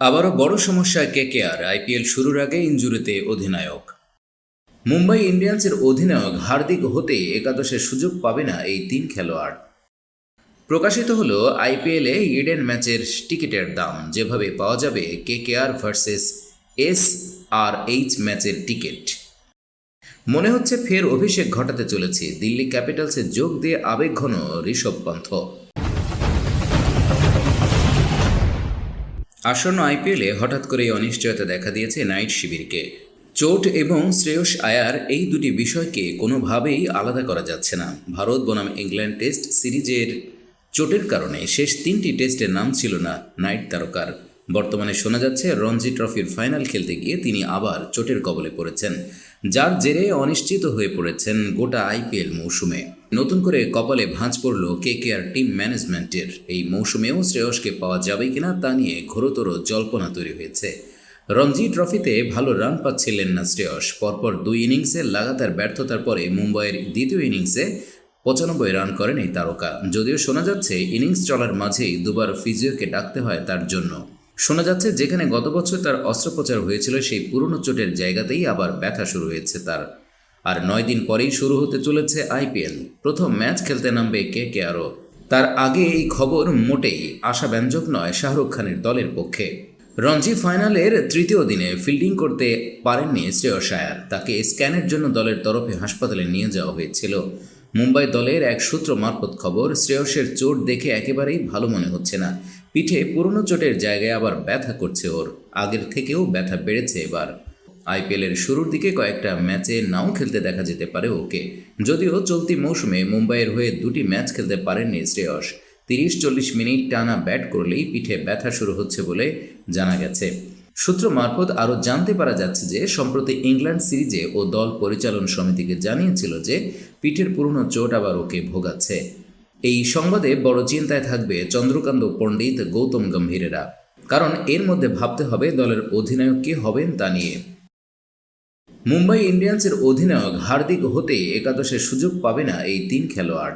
আবারও বড় সমস্যায় কেকেআর আইপিএল শুরুর আগে ইঞ্জুরিতে অধিনায়ক। মুম্বাই ইন্ডিয়ান্সের অধিনায়ক হার্দিক হতে একাদশের সুযোগ পাবে না এই তিন খেলোয়াড়। প্রকাশিত হল আইপিএলে ইডেন ম্যাচের টিকিটের দাম, যেভাবে পাওয়া যাবে KKR versus S R H ম্যাচের টিকিট। মনে হচ্ছে ফের অভিষেক ঘটাতে চলেছে, দিল্লি ক্যাপিটালসে যোগ দিয়ে আবেগঘন ঋষভ পন্থ। আসন্ন আইপিএলে হঠাৎ করে এই অনিশ্চয়তা দেখা দিয়েছে নাইট শিবিরকে। চোট এবং শ্রেয়স আয়ার এই দুটি বিষয়কে কোনোভাবেই আলাদা করা যাচ্ছে না। ভারত বনাম ইংল্যান্ড টেস্ট সিরিজের চোটের কারণে শেষ তিনটি টেস্টের নাম ছিল না নাইট তারকার। বর্তমানে শোনা যাচ্ছে, রঞ্জি ট্রফির ফাইনাল খেলতে গিয়ে তিনি আবার চোটের কবলে পড়েছেন, যার জেরে অনিশ্চিত হয়ে পড়েছেন গোটা আইপিএল মৌসুমে। নতুন করে কপালে ভাঁজ পড়ল কে কে আর টিম ম্যানেজমেন্টের। এই মৌসুমেও শ্রেয়সকে পাওয়া যাবে কিনা তা নিয়ে ঘোরতর জল্পনা তৈরি হয়েছে। রঞ্জি ট্রফিতে ভালো রান পাচ্ছিলেন না শ্রেয়স। পরপর দুই ইনিংসে লাগাতার ব্যর্থতার পরে মুম্বাইয়ের দ্বিতীয় ইনিংসে পঁচানব্বই রান করেন এই তারকা। যদিও শোনা যাচ্ছে, ইনিংস চলার মাঝেই দুবার ফিজিওকে ডাকতে হয় তার জন্য। শোনা যাচ্ছে, যেখানে গত বছর তার অস্ত্রোপচার হয়েছিল, সেই পুরনো চোটের জায়গাতেই আবার ব্যথা শুরু হয়েছে তার। আর নয় দিন পরেই শুরু হতে চলেছে আইপিএল। প্রথম ম্যাচ খেলতে নামবে কে কে আরও? তার আগে এই খবর মোটেই আশাব্যঞ্জক নয় শাহরুখ খানের দলের পক্ষে। রঞ্জি ফাইনালের তৃতীয় দিনে ফিল্ডিং করতে পারেননি শ্রেয়স আয়ার। তাকে স্ক্যানের জন্য দলের তরফে হাসপাতালে নিয়ে যাওয়া হয়েছিল। মুম্বাই দলের এক সূত্র মারফত খবর, শ্রেয়সের চোট দেখে একেবারেই ভালো মনে হচ্ছে না। পিঠে পুরনো চোটের জায়গায় আবার ব্যথা করছে ওর। আগের থেকেও ব্যথা বেড়েছে এবার। আইপিএলের শুরুর দিকে কয়েকটা ম্যাচে নাও খেলতে দেখা যেতে পারে ওকে। যদিও চলতি মৌসুমে মুম্বাইয়ের হয়ে দুটি ম্যাচ খেলতে পারেননি শ্রেয়স। তিরিশ চল্লিশ মিনিট টানা ব্যাট করলেই পিঠে ব্যথা শুরু হচ্ছে বলে জানা গেছে। সূত্র মারফত আরও জানতে পারা যাচ্ছে যে, সম্প্রতি ইংল্যান্ড সিরিজে ও দল পরিচালন সমিতিকে জানিয়েছিল যে, পিঠের পুরনো চোট আবার ওকে ভোগাচ্ছে। এই সংবাদে বড় চিন্তায় থাকবে চন্দ্রকান্ত পণ্ডিত গৌতম গম্ভীরেরা। কারণ এর মধ্যে ভাবতে হবে দলের অধিনায়ক কে হবেন তা নিয়ে। মুম্বাই ইন্ডিয়ান্সের অধিনায়ক হার্দিক হতে একাদশের সুযোগ পাবে না এই তিন খেলোয়াড়।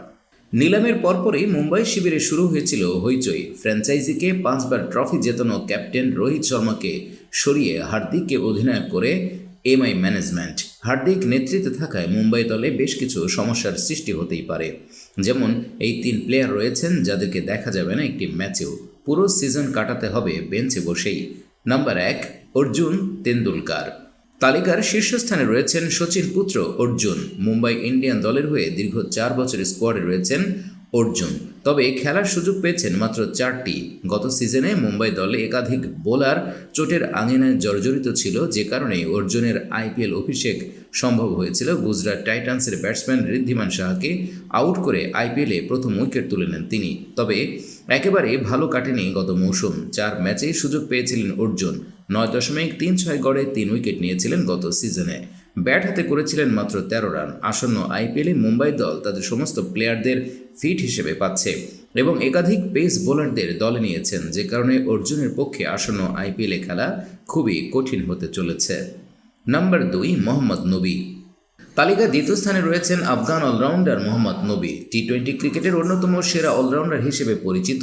নিলামের পরপরই মুম্বাই শিবিরে শুরু হয়েছিল হইচই। ফ্র্যাঞ্চাইজিকে পাঁচবার ট্রফি জেতানো ক্যাপ্টেন রোহিত শর্মাকে সরিয়ে হার্দিককে অধিনায়ক করে এমআই ম্যানেজমেন্ট। হার্দিক নেতৃত্বে থাকায় মুম্বাই দলে বেশ কিছু সমস্যার সৃষ্টি হতেই পারে। যেমন, এই তিন প্লেয়ার রয়েছেন যাদেরকে দেখা যাবে না একটি ম্যাচেও। পুরো সিজন কাটাতে হবে বেঞ্চে বসেই। নাম্বার এক, অর্জুন তেন্ডুলকার। তালিকার শীর্ষস্থানে রয়েছেন সচিন পুত্র, অর্জুন। মুম্বাই ইন্ডিয়ান দলের হয়ে দীর্ঘ চার বছরের স্কোয়াডে রয়েছেন অর্জুন। তবে খেলার সুযোগ পেয়েছেন মাত্র চারটি। গত সিজনে মুম্বাই দলে একাধিক বোলার চোটের আঙিনায় জর্জরিত ছিল, যে কারণে অর্জুনের আইপিএল অভিষেক সম্ভব হয়েছিল। গুজরাট টাইটান্সের ব্যাটসম্যান ঋদ্ধিমান শাহকে আউট করে আইপিএলে প্রথম উইকেট তুলে নেন তিনি। তবে একেবারে ভালো কাটেনি গত মৌসুম। চার ম্যাচেই সুযোগ পেয়েছিলেন অর্জুন। নয় দশমিক তিন ছয় গড়ে তিন উইকেট নিয়েছিলেন গত সিজনে। ব্যাট হাতে করেছিলেন মাত্র তেরো রান। আসন্ন আইপিএলে মুম্বাই দল তাদের সমস্ত প্লেয়ারদের ফিট হিসেবে পাচ্ছে এবং একাধিক পেস বোলারদের দলে নিয়েছেন, যে কারণে অর্জুনের পক্ষে আসন্ন আইপিএলে খেলা খুবই কঠিন হতে চলেছে। নাম্বার দুই, মোহাম্মদ নবী। তালিকা দ্বিতীয় স্থানে রয়েছেন আফগান অলরাউন্ডার মোহাম্মদ নবী। টি টোয়েন্টি ক্রিকেটের অন্যতম সেরা অলরাউন্ডার হিসেবে পরিচিত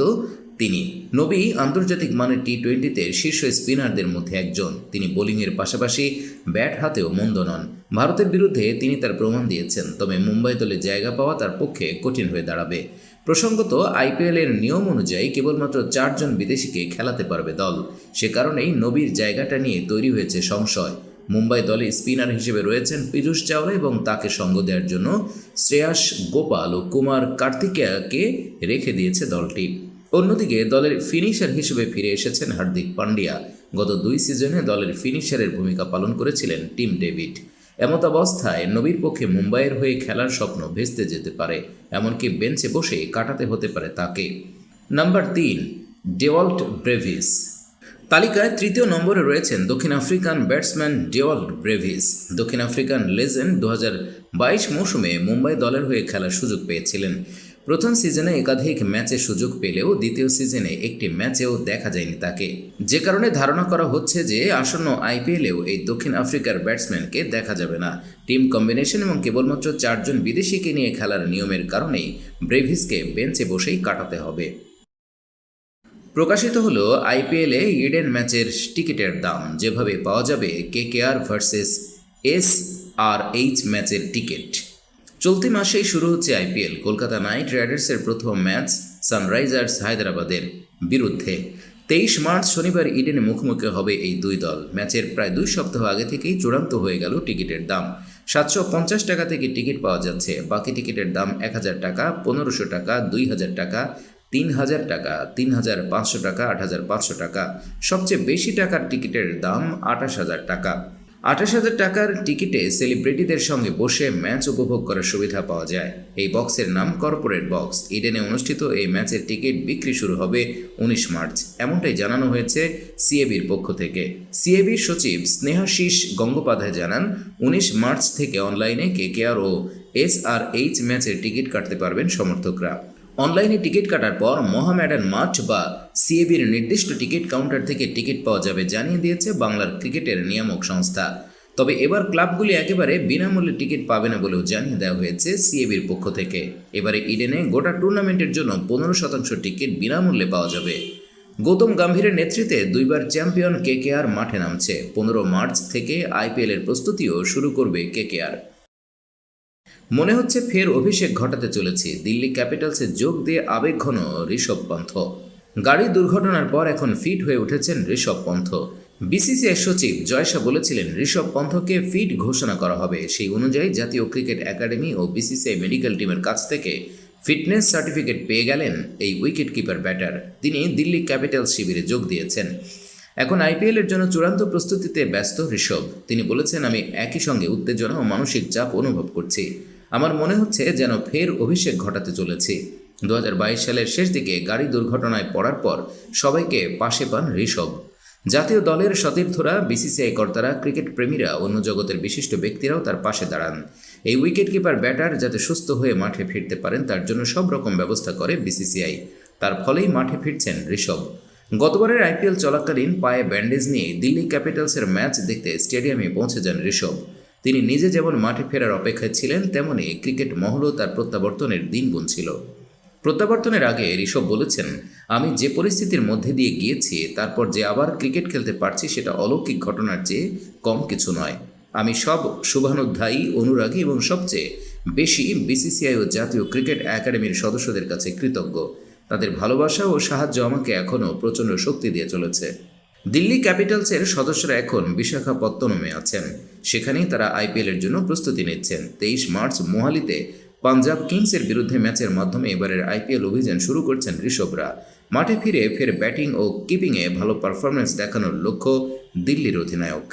তিনি। নবী আন্তর্জাতিক মানের টি টোয়েন্টিতে শীর্ষ স্পিনারদের মধ্যে একজন। তিনি বোলিংয়ের পাশাপাশি ব্যাট হাতেও মন্দ নন। ভারতের বিরুদ্ধে তিনি তার প্রমাণ দিয়েছেন, তবে মুম্বাই দলে জায়গা পাওয়া তার পক্ষে কঠিন হয়ে দাঁড়াবে। প্রসঙ্গত আইপিএলের নিয়ম অনুযায়ী কেবলমাত্র চারজন বিদেশিকে খেলাতে পারবে দল। সে কারণেই নবীর জায়গাটা নিয়ে তৈরি হয়েছে সংশয়। মুম্বাই দলে স্পিনার হিসেবে রয়েছেন পীযূষ চাওলা এবং তাকে সঙ্গ দেওয়ার জন্য শ্রেয়াস গোপাল ও কুমার কার্তিকেয়াকে রেখে দিয়েছে দলটি। অন্যদিকে দলের ফিনিশার হিসেবে ফিরে এসেছেন হার্দিক পান্ডিয়া। গত দুই সিজনে দলের ফিনিশারের ভূমিকা পালন করেছিলেন টিম ডেভিড। এমত অবস্থায় নবীর পক্ষে মুম্বাইয়ের হয়ে খেলার স্বপ্ন ভেস্তে যেতে পারে, এমনকি বেঞ্চে বসে কাটাতে হতে পারে তাকে। নাম্বার তিন, ডেওয়াল্ট ব্রেভিস। তালিকায় তৃতীয় নম্বরে রয়েছেন দক্ষিণ আফ্রিকান ব্যাটসম্যান ডেওয়াল্ট ব্রেভিস। দক্ষিণ আফ্রিকান লেজেন্ড দু বাইশ মৌসুমে মুম্বাই দলের হয়ে খেলার সুযোগ পেয়েছিলেন। প্রথম সিজনে একাধিক ম্যাচে সুযোগ পেলেও দ্বিতীয় সিজনে একটি ম্যাচেও দেখা যায়নি তাকে। যে কারণে ধারণা করা হচ্ছে যে আসন্ন আইপিএলেও এই দক্ষিণ আফ্রিকার ব্যাটসম্যানকে দেখা যাবে না। টিম কম্বিনেশন এবং কেবলমাত্র চারজন বিদেশিকে নিয়ে খেলার নিয়মের কারণেই ব্রেভিসকে বেঞ্চে বসেই কাটাতে হবে। প্রকাশিত হলো আইপিএলে ইডেন ম্যাচের টিকিটের দাম। যেভাবে পাওয়া যাবে K K R versus S R H ম্যাচের টিকিট। চলতি মাসেই শুরু হচ্ছে আইপিএল। কলকাতা নাইট রাইডার্সের প্রথম ম্যাচ সানরাইজার্স হায়দ্রাবাদের বিরুদ্ধে। তেইশ মার্চ শনিবার ইডেনে মুখোমুখি হবে এই দুই দল। ম্যাচের প্রায় দুই সপ্তাহ আগে থেকেই চূড়ান্ত হয়ে গেল টিকিটের দাম। সাতশো পঞ্চাশ টাকা থেকে টিকিট পাওয়া যাচ্ছে। বাকি টিকিটের দাম এক হাজার টাকা, পনেরোশো টাকা, দুই হাজার টাকা, তিন হাজার টাকা, তিন হাজার পাঁচশো টাকা, আট হাজার পাঁচশো টাকা। সবচেয়ে বেশি টাকার টিকিটের দাম আঠাশ হাজার টাকা। আঠাশ হাজার টাকার টিকিটে সেলিব্রিটিদের সঙ্গে বসে ম্যাচ উপভোগ করার সুবিধা পাওয়া যায়। এই বক্সের নাম কর্পোরেট বক্স। ইডেনে অনুষ্ঠিত এই ম্যাচের টিকিট বিক্রি শুরু হবে উনিশ মার্চ। এমনটাই জানানো হয়েছে সিএবির পক্ষ থেকে। সিএবির সচিব স্নেহাশিস গঙ্গোপাধ্যায় জানান, উনিশ মার্চ থেকে অনলাইনে কেকেআর ও এস আর এইচ ম্যাচের টিকিট কাটতে পারবেন সমর্থকরা। অনলাইনে টিকিট কাটার পর মোহামেডান মাঠ বা সিএবির নির্দিষ্ট টিকিট কাউন্টার থেকে টিকিট পাওয়া যাবে জানিয়ে দিয়েছে বাংলার ক্রিকেটের নিয়ামক সংস্থা। তবে এবার ক্লাবগুলি একেবারে বিনামূল্যে টিকিট পাবে না বলেও জানিয়ে দেওয়া হয়েছে সিএবির পক্ষ থেকে। এবারে ইডেনে গোটা টুর্নামেন্টের জন্য পনেরো শতাংশ টিকিট বিনামূল্যে পাওয়া যাবে। গৌতম গম্ভীরের নেতৃত্বে দুইবার চ্যাম্পিয়ন কেকেআর মাঠে নামছে। পনেরো মার্চ থেকে আইপিএলের প্রস্তুতিও শুরু করবে কেকেআর মনে হচ্ছে ফের অভিষেক ঘটাতে চলেছে। দিল্লি ক্যাপিটালসে যোগ দিয়ে আবেগঘন ঋষভ পন্থ। গাড়ি দুর্ঘটনার পর এখন ফিট হয়ে উঠেছেন ঋষভ পন্থ। বিসিসিআই সচিব জয়সা বলেছিলেন, ঋষভ পন্থকে ফিট ঘোষণা করা হবে। সেই অনুযায়ী জাতীয় ক্রিকেট একাডেমি ও বিসিসিআই মেডিকেল টিমের কাছ থেকে ফিটনেস সার্টিফিকেট পেয়ে গেলেন এই উইকেট কিপার ব্যাটার। তিনি দিল্লি ক্যাপিটালস শিবিরে যোগ দিয়েছেন। এখন আইপিএলের জন্য চূড়ান্ত প্রস্তুতিতে ব্যস্ত ঋষভ। তিনি বলেছেন, আমি একই সঙ্গে উত্তেজনা ও মানসিক চাপ অনুভব করছি। আমার মনে হচ্ছে যেন ফের অভিষেক ঘটাতে চলেছি। দু হাজার বাইশ সালের শেষ দিকে গাড়ি দুর্ঘটনায় পড়ার পর সবাইকে পাশে পান ঋষভ। জাতীয় দলের সতীর্থরা, বিসিসিআই কর্তারা, ক্রিকেট প্রেমীরা, অন্য জগতের বিশিষ্ট ব্যক্তিরাও তার পাশে দাঁড়ান। এই উইকেট কিপার, ব্যাটার যাতে সুস্থ হয়ে মাঠে ফিরতে পারেন, তার জন্য সব রকম ব্যবস্থা করে বিসিসিআই। তার ফলেই মাঠে ফিরছেন ঋষভ। গতবারের আইপিএল চলাকালীন পায়ে ব্যান্ডেজ নিয়ে দিল্লি ক্যাপিটালসের ম্যাচ দেখতে স্টেডিয়ামে পৌঁছে যান ঋষভ। তিনি নিজে যেমন মাঠে ফেরার অপেক্ষায় ছিলেন, তেমনি ক্রিকেট মহলও তার প্রত্যাবর্তনের দিন গুনছিল। প্রত্যাবর্তনের আগে ঋষভ বলেছেন, আমি যে পরিস্থিতির মধ্যে দিয়ে গিয়েছি, তারপর যে আবার ক্রিকেট খেলতে পারছি, সেটা অলৌকিক ঘটনার চেয়ে কম কিছু নয়। আমি সব শুভানুধ্যায়ী, অনুরাগী এবং সবচেয়ে বেশি বিসিসিআই ও জাতীয় ক্রিকেট একাডেমির সদস্যদের কাছে কৃতজ্ঞ। তাদের ভালোবাসা ও সাহায্য আমাকে এখনও প্রচণ্ড শক্তি দিয়ে চলেছে। দিল্লি ক্যাপিটালসের সদস্যরা এখন বিশাখাপত্তনমে আছেন। সেখানেই তারা আইপিএলের জন্য প্রস্তুতি নিচ্ছেন। তেইশ মার্চ মোহালিতে পাঞ্জাব কিংসের বিরুদ্ধে ম্যাচের মাধ্যমে এবারের আইপিএল অভিযান শুরু করছেন ঋষভরা। মাঠে ফিরে ফের ব্যাটিং ও কিপিংয়ে ভালো পারফরমেন্স দেখানোর লক্ষ্য দিল্লির অধিনায়ক।